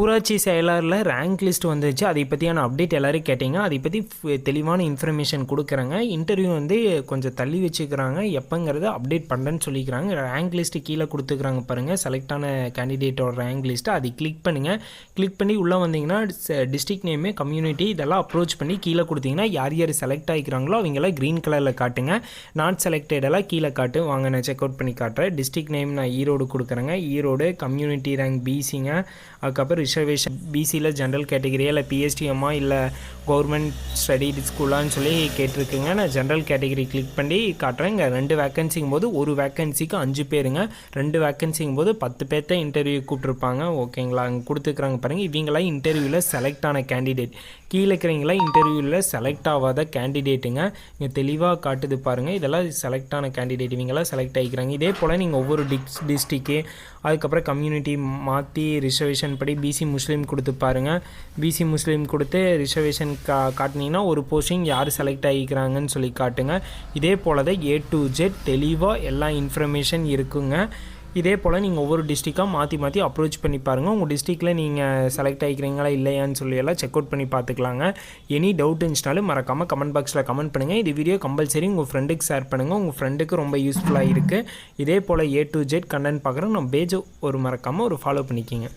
ஊராட்சி செயலாளரில் rank list வந்துச்சு. அதை பற்றியான அப்டேட் எல்லோரும் கேட்டிங்க. அதை பற்றி தெளிவான இன்ஃபர்மேஷன் கொடுக்குறாங்க. இன்டர்வியூ வந்து கொஞ்சம் தள்ளி வச்சுக்கிறாங்க. எப்போங்கிறத அப்டேட் பண்ணுறேன்னு சொல்லிக்கிறாங்க. ரேங்க் லிஸ்ட்டு கீழே கொடுத்துக்கிறாங்க பாருங்கள் செலக்டான கேண்டிடேட்டோட ரேங்க் லிஸ்ட்டு அதை கிளிக் பண்ணுங்கள் கிளிக் பண்ணி உள்ளே வந்தீங்கன்னா டிஸ்ட்ரிக் நேமு கம்யூனிட்டி இதெல்லாம் அப்ரோச் பண்ணி கீழே கொடுத்தீங்கன்னா யார் யார் செலக்ட் ஆகிக்கிறாங்களோ அவங்களாம் க்ரீன் கலரில் காட்டுங்க. நாட் செலக்டடெல்லாம் கீழே காட்டு. வாங்க நான் செக் அவுட் பண்ணி காட்டுறேன். டிஸ்ட்ரிக் நேம் நான் ஈரோடு கொடுக்குறேங்க. ஈரோடு கம்யூனிட்டி ரேங்க் பிசிங்க அதுக்கப்புறம் ரிசர்வேஷன் பிசியில் ஜென்ரல் கேட்டகரியா இல்லை பிஎஸ்டிஎம்மா இல்லை கவர்மெண்ட் ஸ்டடி ஸ்கூலான்னு சொல்லி கேட்டிருக்குங்க. நான் ஜென்ரல் கேட்டகரி கிளிக் பண்ணி காட்டுறேன் இங்கே ரெண்டு வேக்கன்சிங்கும் போது ஒரு வேக்கன்சிக்கு அஞ்சு பேருங்க. ரெண்டு வேக்கன்சிங்கும் போது பத்து பேர்த்த இன்டர்வியூ கூப்பிட்ருப்பாங்க ஓகேங்களா அங்கே கொடுத்துருக்குறாங்க பாருங்கள் இவங்களாம் இன்டர்வியூவில் செலக்ட் ஆன கேண்டிடேட் கீழே இருக்கிறவங்களாம் இன்டர்வியூவில் செலக்ட் ஆகாத கேண்டிடேட்டுங்க இங்கே தெளிவாக காட்டுது பாருங்கள் இதெல்லாம் செலக்ட் ஆன கேண்டிடேட் இவங்கெல்லாம் செலக்ட் ஆகிக்கிறாங்க இதே போல் நீங்கள் ஒவ்வொரு டிஸ் டிஸ்ட்ரிக்கு அதுக்கப்புறம் கம்யூனிட்டி மாற்றி ரிசர்வேஷன் படி பிசி பிசி முஸ்லீம் கொடுத்து பாருங்கள் பிசி முஸ்லீம் கொடுத்து ரிசர்வேஷன் கா காட்டினீங்கன்னா ஒரு போஸ்டிங் யார் செலக்ட் ஆகிக்கிறாங்கன்னு சொல்லி காட்டுங்க. இதே போல் தான் ஏ டு ஜெட் தெளிவாக எல்லா இன்ஃபர்மேஷன் இருக்குங்க. இதே போல் நீங்கள் ஒவ்வொரு டிஸ்ட்ரிக்டாக மாற்றி மாற்றி அப்ரோச் பண்ணி பாருங்கள் உங்கள் டிஸ்ட்ரிக்டில் நீங்கள் செலக்ட் ஆகிக்கிறீங்களா இல்லையான்னு சொல்லி எல்லாம் செக் அவுட் பண்ணி பார்த்துக்கலாங்க எனி டவுட் இருந்துச்சுனாலும் மறக்காமல் கமெண்ட் பாக்ஸில் கமெண்ட் பண்ணுங்கள் இது வீடியோ கம்பல்சரி உங்கள் ஃப்ரெண்டுக்கு ஷேர் பண்ணுங்கள் உங்கள் ஃப்ரெண்டுக்கு ரொம்ப யூஸ்ஃபுல்லாக இருக்குது இதே போல் ஏ டு ஜெட் கண்டென்ட் பார்க்குறோம் நம்ம பேஜ் ஒரு மறக்காமல் ஒரு ஃபாலோ பண்ணிக்கிங்க.